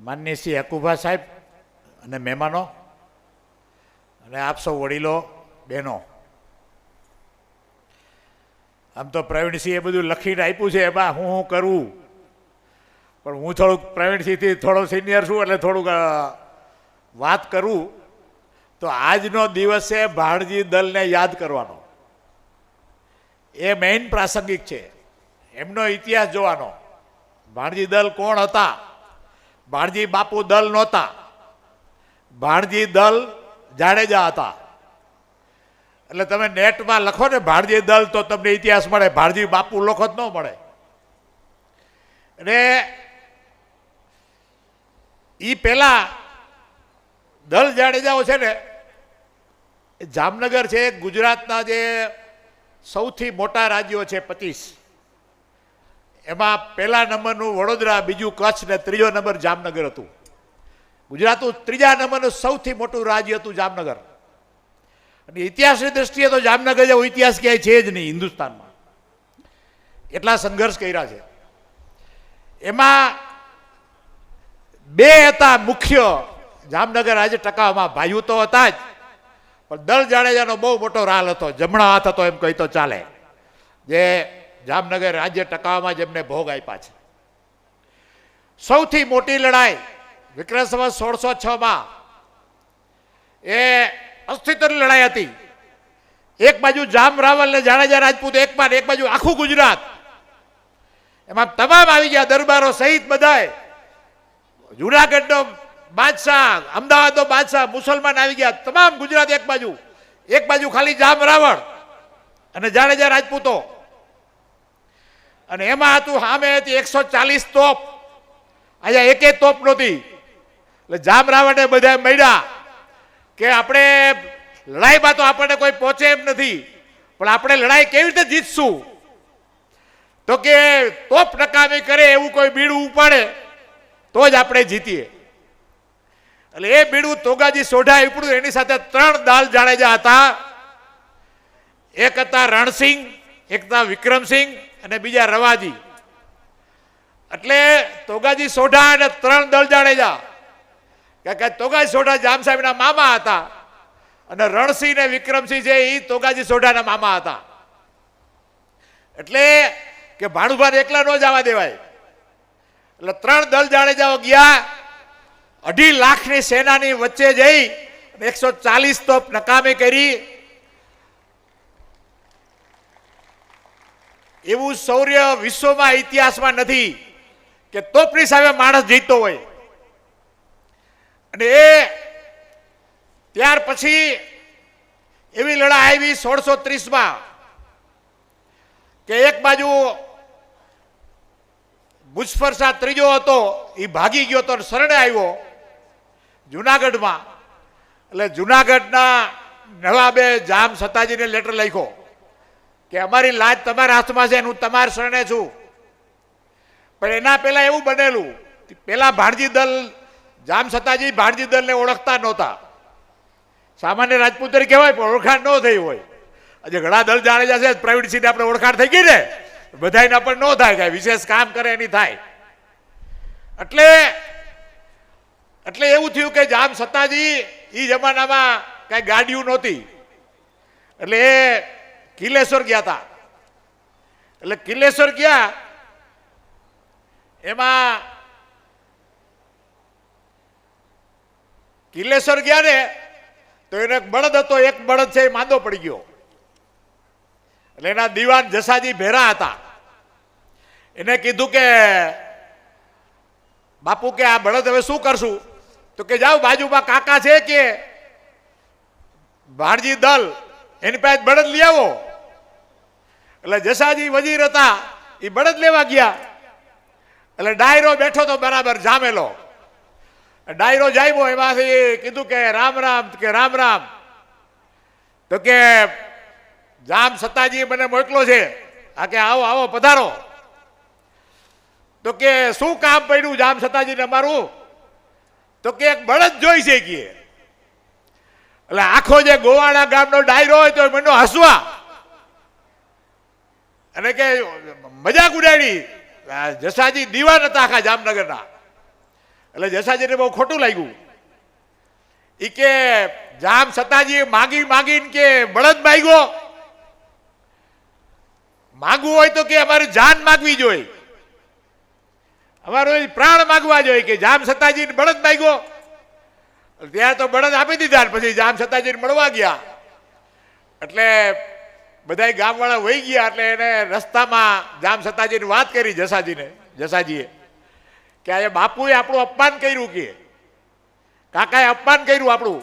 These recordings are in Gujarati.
માનનીય શ્રી હકુભા સાહેબ અને મહેમાનો અને આપ સૌ વડીલો, બહેનો. આમ તો પ્રવીણસિંહે બધું લખીને આપ્યું છે એમાં હું હું કરવું પણ હું થોડુંક પ્રવીણસિંહથી થોડો સિનિયર છું, એટલે થોડુંક વાત કરું. તો આજનો દિવસ છે ભાણજી દલને યાદ કરવાનો. એ મેઇન પ્રાસંગિક છે. એમનો ઇતિહાસ જોવાનો. ભાણજી દલ કોણ હતા? ભાણજી બાપુ દલ નહોતા. ભાણજી દલ જાડેજા હતા. એટલે તમે નેટમાં લખો ને ભાણજી દલ તો તમને ઇતિહાસ મળે ભાણજી બાપુ લખો જ ન મળે. અને એ પહેલાં દલ જાડેજાઓ છે ને જામનગર છે, ગુજરાતના જે સૌથી મોટા રાજ્યો છે, પચીસ. એમાં પહેલા નંબરનું વડોદરા, બીજું કચ્છ ને ત્રીજો નંબર જામનગર હતું. ગુજરાતનું ત્રીજા નંબરનું સૌથી મોટું રાજ્ય હતું જામનગર. અને ઇતિહાસની દ્રષ્ટિએ તો જામનગર જેવો ઇતિહાસ ક્યાંય છે જ નહીં હિન્દુસ્તાનમાં. એટલા સંઘર્ષ કર્યા છે. એમાં બે હતા મુખ્ય. જામનગર આજે ટકાવમાં ભાઈઓ તો હતા જ. પણ દળ જાડેજાનો બહુ મોટો રાલ હતો. જમણા હાથ હતો એમ કહી તો ચાલે. જે જામનગર રાજ્ય ટકાવવામાં જેમને ભોગ આપ્યા છે. સૌથી મોટી લડાઈ વિક્રમ સંવત સોળસો છમાં એ અસ્તિત્વની લડાઈ હતી. એક બાજુ જામ રાવલ ને જાડેજા રાજપૂત, એક બાદ એક બાજુ આખું ગુજરાત. એમાં તમામ આવી ગયા દરબારો સહિત બધાય જુનાગઢનો બાદશાહ, અમદાવાદનો બાદશાહ, મુસલમાન આવી ગયા. તમામ ગુજરાત એક બાજુ. એક બાજુ ખાલી જામ રાવળ અને જાડેજા રાજપૂતો. અને એમાં હતું સામે હતી એકસો ચાલીસ તોપ. અહીંયા એકે તોપ નહોતી. એટલે જામ રાવણે બધા મળ્યા કે આપણે લડાઈમાં તો આપણને કોઈ પહોંચે એમ નથી, પણ આપણે લડાઈ કેવી રીતે જીતશું? તો કે તોપ નકામી કરે એવું કોઈ બીડું ઉપાડે, તો જ આપણે જીતીએ. એટલે એ બીડું તોગાજી સોઢા ઉપડ્યું, એની સાથે ત્રણ દાલ જાડેજા હતા. એક હતા રણસિંહ, એક હતા વિક્રમસિંહ અને બીજા રવાજી. એટલે તોગાજી સોઢા અને ત્રણ દળ જાડેજા કે તોગાજી સોઢા જામ સાહેબના મામા હતા. અને રણસિંહ ને વિક્રમસિંહ છે એ તોગાજી સોઢાના મામા હતા. એટલે કે ભાણુભાઈ એકલા ન જવા દેવાય. એટલે ત્રણ દલ જાડેજાઓ ગયા. અઢી લાખની સેનાની વચ્ચે જઈ એકસો ચાલીસ તોપ નકામી કરી. એવું શૌર્ય વિશ્વમાં ઇતિહાસમાં નથી કે તોપની સામે માણસ જીતતો હોય. અને એ ત્યાર પછી એવી લડાઈ આવી સોળસો ત્રીસમાં કે એક બાજુ મુજફર શાહ ત્રીજો હતો, એ ભાગી ગયો તો શરણે આવ્યો જુનાગઢમાં. એટલે જુનાગઢના નવાબે જામ સતાજીને લેટર લખ્યો. કે અમારી લાજ તમારા હાથમાં છે હું તમારા શરણે છું. પણ એના પહેલા એવું બનેલું પહેલાં ભાણજી દલ, જામ સતાજી ભાણજી દલને ઓળખતા નહોતા. સામાન્ય રાજપૂત તરીકે હોય, પણ ઓળખાણ ન થઈ હોય. આજે ઘણા દલ જાણે જશે પ્રાઇવેટ સીટ આપણે ઓળખાણ થઈ ગઈ ને. બધાને પણ ન થાય કાંઈ, વિશેષ કામ કરે એની થાય. એટલે એટલે એવું થયું કે જામ સત્તાજી એ જમાનામાં કાંઈ ગાડીઓ નહોતી. એટલે કિલેશ્વર ગયા હતા એટલે કિલેશ્વર ગયા, એમાં કિલેશ્વર ગયા ને, તો એનો એક બળદ હતો, એક બળદ છે એ માંદો પડી ગયો. એટલે એના દીવાન જસાજી ભેરા હતા. એને કીધું કે, બાપુ કે આ બળદ હવે શું કરશું? તો કે, જાઓ બાજુમાં કાકા છે કે ભાણજી દલ, એની પાસે બળદ લઈ આવો. એટલે જસાજી, વજીર હતા એ બળદ લેવા ગયા. એટલે ડાયરો બેઠો તો બરાબર જામેલો. ડાયરો જામ્યો એમાંથી કીધું કે રામ રામ કે રામ રામ. તો કે જામ સત્તાજી મને મોકલો છે. આ કે આવો આવો, પધારો. તો કે શું કામ પડ્યું જામ સત્તાજીને અમારું? તો કે એક બળદ જોઈ છે કે. એટલે આખો જે ગોવાડા ગામનો ડાયરો હોય તો મને હસવા. અને કે મજાક ઉડાડી. જસાજી દીવાન હતા આખા જામનગરના. એટલે જસાજીને બહુ ખોટું લાગ્યું. એ કે જામ સતાજી માગી માગીને કે બળદ માગ્યો. માગવું હોય તો કે અમારી જાન માગવી જોઈએ. અમારો પ્રાણ માગવા જોઈએ કે જામ સતાજીને બળદ માગ્યો. ત્યાં તો બળદ આપી દીધા પછી જામ સતાજીને મળવા ગયા. એટલે બધા ગામવાળા વહી ગયા એટલે એને રસ્તામાં જામ સતાજીને વાત કરી જસાજીને, જસાજીએ કે આ બાપુએ આપણું અપમાન કર્યું કે. કાકાએ અપમાન કર્યું આપણું.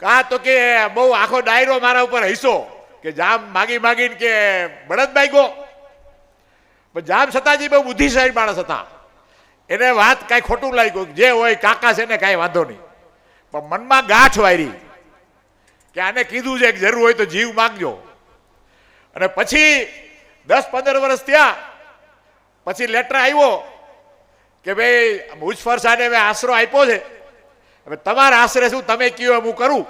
કા તો કે બહુ આખો ડાયરો મારા ઉપર હૈસો કે જામ માગી માગીને કે બળદભાઈ ગો. પણ જામ સતાજી બહુ બુદ્ધિશાળી માણસ હતા. એને વાત કાંઈ ખોટું લાગ્યું જે હોય કાકા છે ને કાંઈ વાંધો નહીં. પણ મનમાં ગાંઠ વાયરી કે આને કીધું છે કે જરૂર હોય તો જીવ માંગજો. અને પછી દસ પંદર વર્ષ થયા, પછી લેટર આવ્યો કે ભાઈ મુજફર સાહેબે હવે આશરો આપ્યો છે. હવે તમારા આશરે શું તમે કયો એમ હું કરું.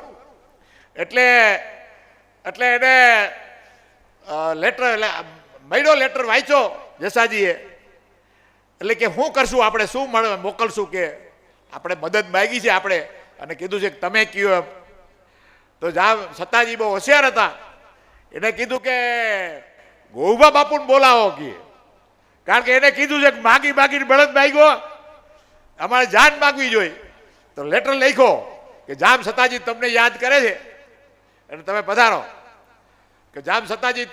એટલે એટલે એને લેટર એટલે મળ્યો લેટર વાંચ્યો જસાજીએ. એટલે કે શું કરશું આપણે, શું મળે, મોકલશું કે આપણે મદદ માગી છે આપણે. અને કીધું છે કે તમે કયો એમ. તો જા સતાજી બહુ હોશિયાર હતા. એને કીધું કે ગોવા બાપુને બોલાવો કે કારણ કે એને કીધું છે કે, માગી માગીને બળદ માગ્યો. અમારે જાન માગવી જોઈએ. તો લેટર લખ્યો કે, જામ સતાજી તમને યાદ કરે છે. અને તમે પધારો. કે, જામ સતાજી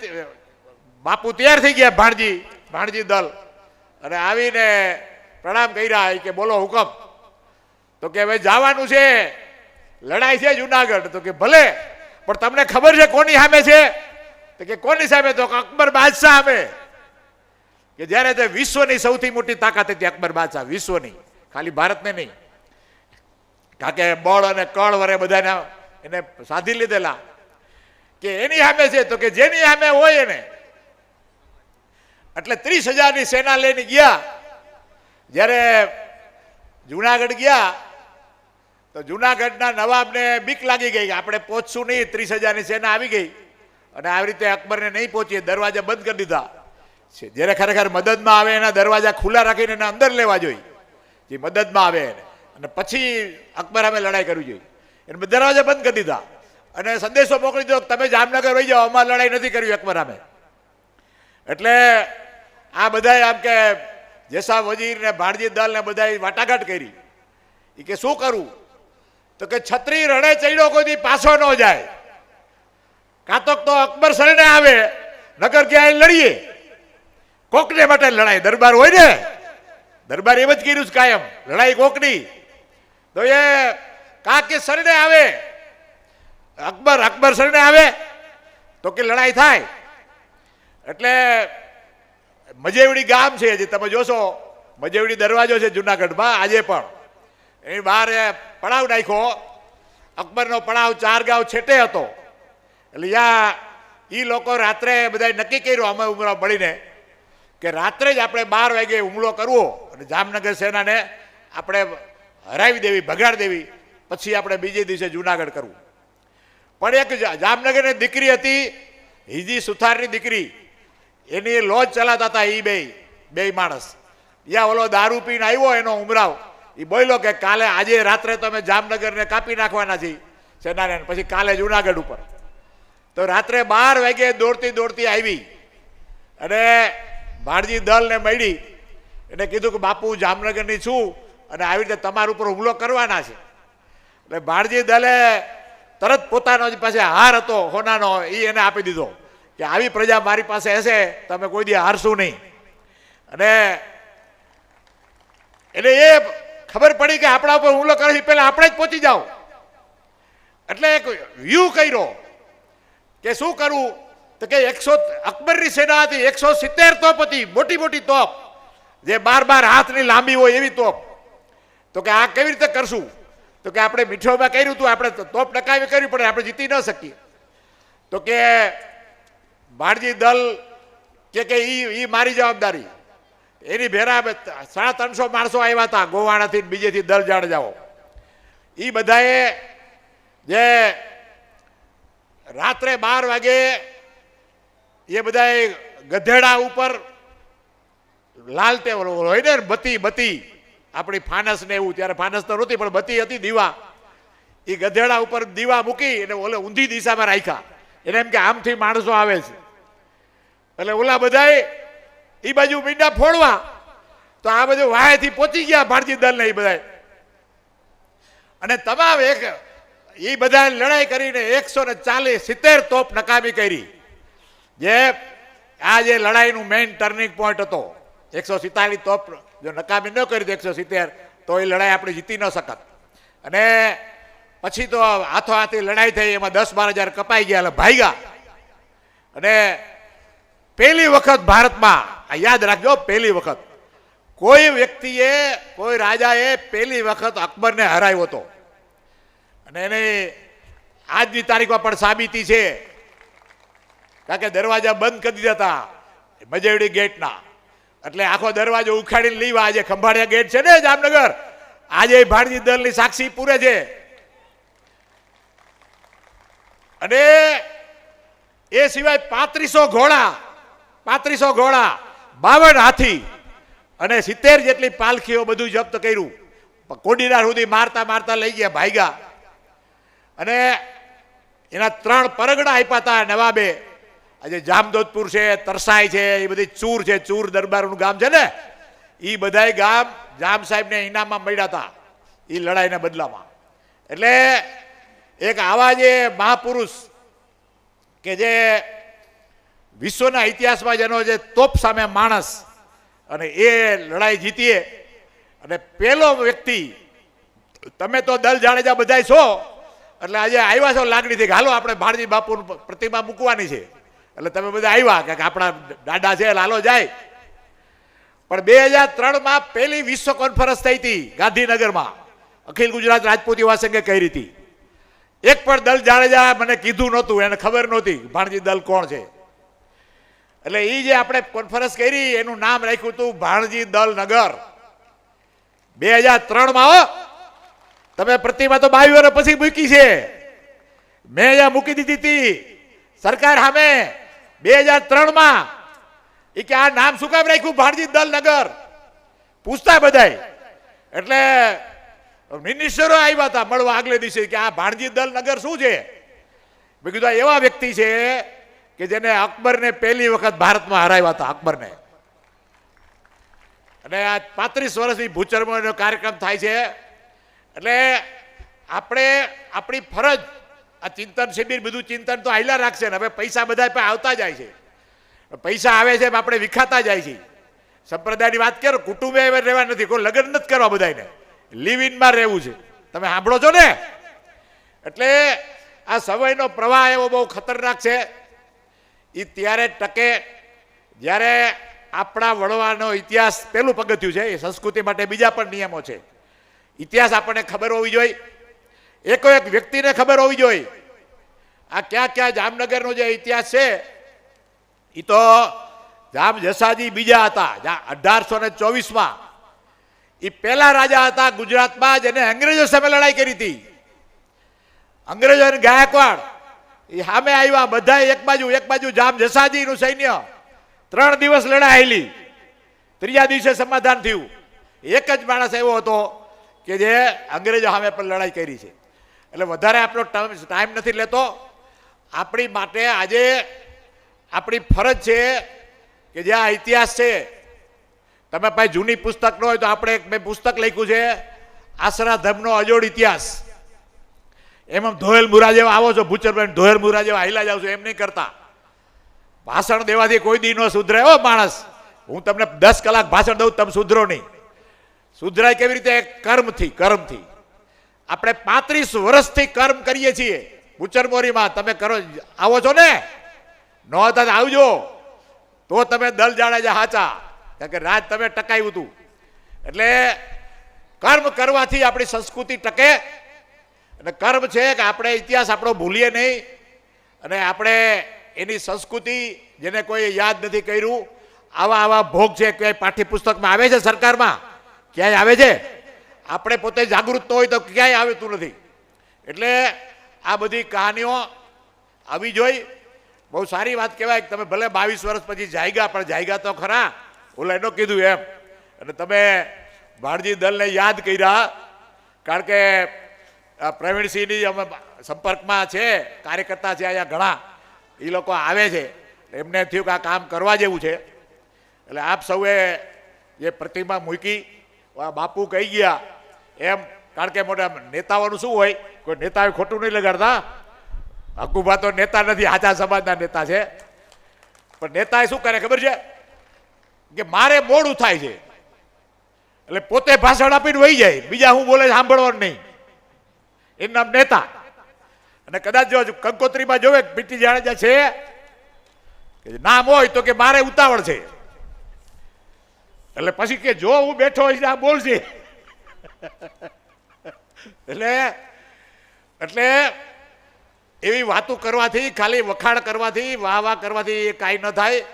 બાપુ તૈયાર થઈ ગયા ભાણજી ભાણજી દલ. અને આવીને પ્રણામ કર્યા કે, બોલો હુકમ. તો કે, હવે જવાનું છે. લડાઈ છે જુનાગઢ. તો કે, ભલે, પણ તમને ખબર છે કોની સામે છે? તો કે કોની સામે તો અકબર બાદશાહ સામે? કે જ્યારે તે વિશ્વની સૌથી મોટી તાકાત હતી, અકબર બાદશાહ વિશ્વની, ખાલી ભારતને નહીં. કારણ કે બળ અને કળ વરે બધાને એને સાધી લીધેલા. કે એની સામે છે, તો કે જેની સામે હોય એને. એટલે ત્રીસ હજારની સેના લઈને ગયા. જ્યારે જુનાગઢ ગયા, તો જુનાગઢના નવાબને બીક લાગી ગઈ આપણે પહોંચશું નહીં, ત્રીસ હજારની સેના આવી ગઈ. અને આવી રીતે અકબરને નહીં પહોંચીએ, દરવાજા બંધ કરી દીધા. છે, જ્યારે ખરેખર મદદમાં આવે એના દરવાજા ખુલ્લા રાખીને એને અંદર લેવા જોઈએ. જે મદદમાં આવે એને. અને પછી અકબર અમે લડાઈ કરવી જોઈએ. એને દરવાજા બંધ કરી દીધા. અને સંદેશો મોકલી કે તમે જામનગર વહી જાઓ, અમારે લડાઈ નથી કરવી અકબર અમે એટલે આ બધાએ આમ કે જેસા વજીર ને ભાણજી દલ ને બધાએ વાટાઘાટ કરી. એ કે શું કરવું તો કે છત્રી રણે ચડ્યો કોઈ દી પાછો ન જાય. કાતક તો અકબર સરને આવે, નગર ક્યાંય લડીએ. કોકને માટે લડાઈ દરબાર હોય ને? દરબાર એમ જ કર્યું છે કાયમ. લડાઈ કોકની. તો એ કાકે સરને આવે, અકબર અકબર સરને આવે, તો કે લડાઈ થાય. એટલે મજેવડી ગામ છે જે તમે જોશો. મજેવડી દરવાજો છે જુનાગઢમાં, આજે પણ. એની બહાર પડાવ નાખ્યો. અકબરનો પડાવ ચાર ગાંવ છેટે હતો. એટલે યા એ લોકો રાત્રે બધાએ નક્કી કર્યું, અમે ઉમરા મળીને કે રાત્રે જ આપણે બાર વાગે હુમલો કરવો અને જામનગર સેનાને આપણે હરાવી દેવી, ભગાડી દેવી, પછી આપણે બીજે દિવસે જુનાગઢ કરવું. પણ એક જામનગરની દીકરી હતી, હિજી સુથારની દીકરી. એની લોજ ચલાવતા હતા એ બે બે માણસ. યા ઓલો દારૂ પીને આવ્યો એનો ઉમરાવ. એ બોલ્યો કે કાલે આજે રાત્રે તમે જામનગરને કાપી નાખવાના છે સેનાને, પછી કાલે જુનાગઢ ઉપર. તો રાત્રે બાર વાગે દોડતી દોડતી આવી. અને ભાણજી દલને મળી એને કીધું કે બાપુ જામનગરની છું અને આવી રીતે તમારા ઉપર હુમલો કરવાના છે. એટલે ભાણજી દલે તરત પોતાનો જ પાસે હાર હતો, હોનાનો, એ એને આપી દીધો કે આવી પ્રજા મારી પાસે હશે, તમે કોઈ દી હારશું નહીં. અને એટલે એ ખબર પડી કે આપણા ઉપર હુમલો કરે પહેલા આપણે જ પહોંચી જાઓ. એટલે એક વ્યૂ કર્યો. કે શું કરવું તો કે એકસો અકબરની સેના હતી, એકસો સિત્તેર તોપ હતી, મોટી મોટી તોપ. જે બાર બાર હાથની લાંબી હોય એવી તોપ. તો કે આ કેવી રીતે કરશું? તો કે આપણે મીઠોમાં કર્યું હતું આપણે તોપ ડકાવી કરવી પડે આપણે જીતી ન શકીએ. તો કે ભાણજી દલ કે કે એ મારી જવાબદારી. એની ભેરા સાડા ત્રણસો માણસો આવ્યા હતા, ગોવાણાથી બીજેથી દલ જાણ જાઓ. એ બધાએ જે રાત્રે બાર વાગે એ બધા ગધેડા ઉપર લાલ તે ઓલો હોય ને બતી બતી. આપણી ફાનસ ને એવું, ત્યારે ફાનસ તો નહોતી, પણ બત્તી હતી દીવા. એ ગધેડા ઉપર દીવા મૂકી અને ઓલે ઊંધી દિશામાં રાખ્યા. એને એમ કે આમથી માણસો આવે છે. એટલે ઓલા બધાએ એ બાજુ મીંડા ફોડવા. તો આ બધું વાહેથી પહોંચી ગયા, ભારતીય દળને એ બધાએ અને તમામ એક એ બધા લડાઈ કરીને એકસો ને ચાલીસ સિત્તેર તોપ નકામી કરી. જે આ જે લડાઈનું મેઇન ટર્નિંગ પોઈન્ટ હતો, એકસો સિત્તાલીસ તોપ જો નકામી ન કરી એકસો સિત્તેર, તો એ લડાઈ આપણે જીતી ન શકત. અને પછી તો હાથો હાથી લડાઈ થઈ, એમાં દસ બાર હજાર કપાઈ ગયા, એટલે ભાગ્યા. અને પહેલી વખત ભારતમાં, આ યાદ રાખજો, પહેલી વખત. કોઈ વ્યક્તિએ, કોઈ રાજાએ પહેલી વખત અકબરને હરાવ્યો હતો. અને એને આજની તારીખમાં પણ સાબિતી છે. કારણ કે દરવાજા બંધ કરી દીધા હતા મજેવડી ગેટના. એટલે આખો દરવાજો ઉખાડીને લીવા. આજે ખંભાળિયા ગેટ છે ને જામનગર. આજે ભારતીય દળની સાક્ષી પૂરે છે. અને એ સિવાય પાંત્રીસો ઘોડા પાંત્રીસો ઘોડા, બાવન હાથી અને સિત્તેર જેટલી પાલખીઓ બધું જપ્ત કર્યું. કોડીનાર સુધી મારતા મારતા લઈ ગયા, ભાગ્યા. અને એના ત્રણ પરગડા આપ્યા હતા નવાબે. આજે જામદોદપુર છે, તરસાઈ છે, એ બધી ચૂર છે, ચૂર દરબારનું ગામ છે ને? એ બધાય ગામ જામ સાહેબને ઇનામમાં મળ્યા હતા એ લડાઈના બદલામાં. એટલે એક આવા જે મહાપુરુષ કે જે વિશ્વના ઇતિહાસમાં જેનો જે તોપ સામે માણસ અને એ લડાઈ જીતીએ, અને પહેલો વ્યક્તિ, તમે તો દલ જાડેજા બધાય છો એટલે આજે આવ્યા છો લાગણીથી હાલો આપણે ભાણજી બાપુની પ્રતિમા મૂકવાની છે. એટલે તમે બધા આવ્યા કે આપણા દાદા છે હાલો જાય. પણ બે હજાર ત્રણમાં પહેલી વિશ્વ કોન્ફરન્સ થઈ હતી ગાંધીનગરમાં. અખિલ ગુજરાત રાજપૂત યુવા સંઘે કરી હતી. એક પણ દલ જાડેજા મને કીધું નહોતું, એને ખબર નહોતી ભાણજી દલ કોણ છે. એટલે એ જે આપણે કોન્ફરન્સ કરી, એનું નામ રાખ્યું હતું ભાણજી દલ નગર. બે હજાર ત્રણમાં તમે પ્રતિમા તો બાવી વર્ષ પછી મૂકી છે. મેં અહીંયા મૂકી દીધી હતી, સરકાર સામે બે હજાર ત્રણમાં એ કે આ નામ શું કામ રાખ્યું? ભાણજી દલ નગર. પૂછતા બધાય. એટલે મિનિસ્ટરો આવ્યા હતા મળવા આગલે દિવસે કે આ ભાણજી દલ નગર શું છે? મેં કીધું, આ એવા વ્યક્તિ છે કે જેને અકબરને પહેલી વખત ભારતમાં હરાવ્યા હતા, અકબરને. અને આ પાંત્રીસ વર્ષથી ભૂચરમોનો કાર્યક્રમ થાય છે. એટલે આપણે આપણી ફરજ, આ ચિંતન શિબિર બધું ચિંતન તો આયલા રાખશે ને, હવે પૈસા બધા પણ આવતા જાય છે. પૈસા આવે છે આપણે વિખાતા જાય છે. સંપ્રદાયની વાત કરો, કુટુંબે હવે રહેવા નથી, કોઈ લગ્ન નથી કરવા બધાને લિવ ઇનમાં રહેવું છે. તમે સાંભળો છો ને? એટલે આ સમયનો પ્રવાહ એવો બહુ ખતરનાક છે. એ ત્યારે ટકે જ્યારે આપણા વડવાનો ઇતિહાસ પહેલું પગથિયું છે, એ સંસ્કૃતિ માટે બીજા પણ નિયમો છે. ઇતિહાસ આપણને ખબર હોવી જોઈએ. એકો એક વ્યક્તિને ખબર હોવી જોઈએ. આ ક્યાં ક્યાં જામનગરનો જે ઇતિહાસ છે એ તો જામ જસાજી બીજા હતા અઢારસો ને ચોવીસમાં. એ પહેલા રાજા હતા ગુજરાતમાં જેને અંગ્રેજો સામે લડાઈ કરી હતી. અંગ્રેજો અને ગાયકવાડ એ સામે આવ્યા બધા એક બાજુ એક બાજુ જામ જસાજીનું સૈન્ય. ત્રણ દિવસ લડાયેલી ત્રીજા દિવસે સમાધાન થયું. એક જ માણસ એવો હતો કે જે અંગ્રેજો સામે પણ લડાઈ કરી છે. એટલે વધારે આપણો ટાઈમ નથી લેતો. આપણી માટે આજે આપણી ફરજ છે કે જે આ ઇતિહાસ છે, તમે પાસે જૂની પુસ્તક ન હોય તો આપણે એક મેં પુસ્તક લખ્યું છે આશરા ધર્મનો અજોડ ઇતિહાસ. એમાં ધોયેલ મુરા જેવા આવો છો ભૂચરભાઈ ધોયેલ મુરા જેવા હાઈલા જાવ છો, એમ નહીં કરતા. ભાષણ દેવાથી કોઈ દી ન સુધરે, હો માણસ. હું તમને દસ કલાક ભાષણ દઉં, તમે સુધરો નહીં. સુધરાય કેવી રીતે? કર્મથી કર્મથી. આપણે પાંત્રીસ વર્ષથી કર્મ કરીએ છીએ. ભૂચરમોરીમાં તમે કરો, આવો છો ને? ન હતા આવજો. તો તમે દલ જાડેજા હાચા. કારણ કે રાજ તમે ટકાયું હતું. એટલે કર્મ કરવાથી આપણી સંસ્કૃતિ ટકે. અને કર્મ છે કે આપણે ઇતિહાસ આપણો ભૂલીએ નહીં. અને આપણે એની સંસ્કૃતિ જેને કોઈ યાદ નથી કર્યું. આવા આવા ભોગ છે ક્યાંય પાઠ્યપુસ્તકમાં આવે છે સરકારમાં? ક્યાંય આવે છે? આપણે પોતે જાગૃત તો હોય તો ક્યાંય આવતું નથી. એટલે આ બધી કહાનીઓ આવી જોઈ. બહુ સારી વાત કહેવાય કે તમે ભલે બાવીસ વર્ષ પછી જાયગા, પણ જાયગા તો ખરા. ઓલા એનો કીધું એમ. અને તમે ભારજી દલને યાદ કર્યા, કારણ કે પ્રવીણસિંહની અમે સંપર્કમાં છે, કાર્યકર્તા છે અહીંયા ઘણા. એ લોકો આવે છે. એમને થયું કે આ કામ કરવા જેવું છે. એટલે આપ સૌએ જે પ્રતિમા મૂકી બાપુ કહી ગયા. એમ, કારણ કે મોટા નેતાઓનું શું હોય? કોઈ નેતાએ ખોટું નહીં લગાડતા. હકુભા તો નેતા નથી આચા સમાજના નેતા છે. પણ નેતાએ શું કરે ખબર છે? કે મારે મોડું થાય છે. એટલે પોતે ભાષણ આપીને વહી જાય. બીજા હું બોલે સાંભળવાનું નહીં. એનું નામ નેતા. અને કદાચ જો કંકોત્રીમાં જોવે પીટી જાડેજા છે નામ હોય તો કે મારે ઉતાવળ છે. એટલે પછી કે જો હું બેઠો હોઈશ આ બોલશે. એટલે એટલે એવી વાતો કરવાથી, ખાલી વખાણ કરવાથી વાહ વાહ કરવાથી એ કાંઈ ન થાય,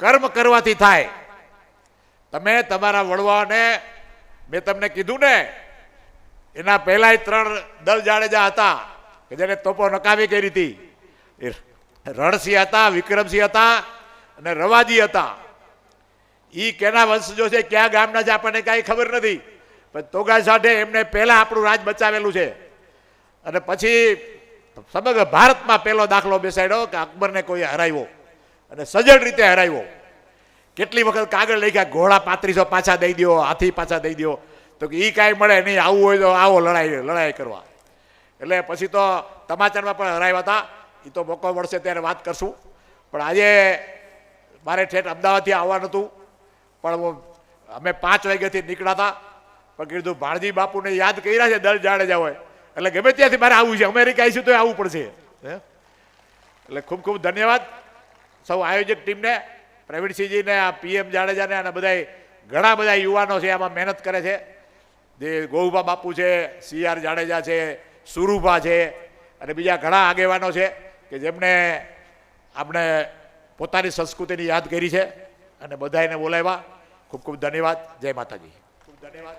કર્મ કરવાથી થાય. તમે તમારા વડવાને મેં તમને કીધું ને, એના પહેલાય ત્રણ દલ જાડેજા હતા, કે જેને તોપો નકામી કરી હતી. એ રણસિંહ હતા, વિક્રમસિંહ હતા, અને રવાજી હતા. ઈ કેના વંશજો છે, ક્યાં ગામના છે, આપણને કાંઈ ખબર નથી. પણ તોગા સાથે એમને પહેલાં આપણું રાજ બચાવેલું છે. અને પછી સમગ્ર ભારતમાં પહેલો દાખલો બેસાડ્યો કે અકબરને કોઈ હરાવ્યો. અને સજળ રીતે હરાવ્યો. કેટલી વખત કાગળ લઈ ગયા ઘોડા પાંત્રીસો પાછા દઈ દો હાથી પાછા દઈ દો તો કે એ કાંઈ મળે નહીં, આવું હોય તો આવો લડાઈ લડાઈ કરવા. એટલે પછી તો તમાચારમાં પણ હરાવ્યા હતા. એ તો મોકો મળશે ત્યારે વાત કરશું. પણ આજે મારે ઠેઠ અમદાવાદથી આવવાનું હતું. પણ અમે પાંચ વાગ્યાથી નીકળ્યા હતા પણ કીધું ભાણજી બાપુને યાદ કર્યા છે દર જાડેજા હોય. એટલે ગમે ત્યાંથી મારે આવવું છે અમેરિકા આવીશું તો આવવું પડશે. હે? એટલે ખૂબ ખૂબ ધન્યવાદ. સૌ આયોજક ટીમને પ્રવીણસિંહજીને આ પીએમ જાડેજાને અને બધા ઘણા બધા યુવાનો છે આમાં મહેનત કરે છે. જે ગોહુભા બાપુ છે સી આર જાડેજા છે સુરુભા છે અને બીજા ઘણા આગેવાનો છે કે જેમણે આપણે પોતાની સંસ્કૃતિની યાદ કરી છે અને બધાને બોલાવ્યા. ખૂબ ખૂબ ધન્યવાદ. જય માતાજી. ખૂબ ધન્યવાદ.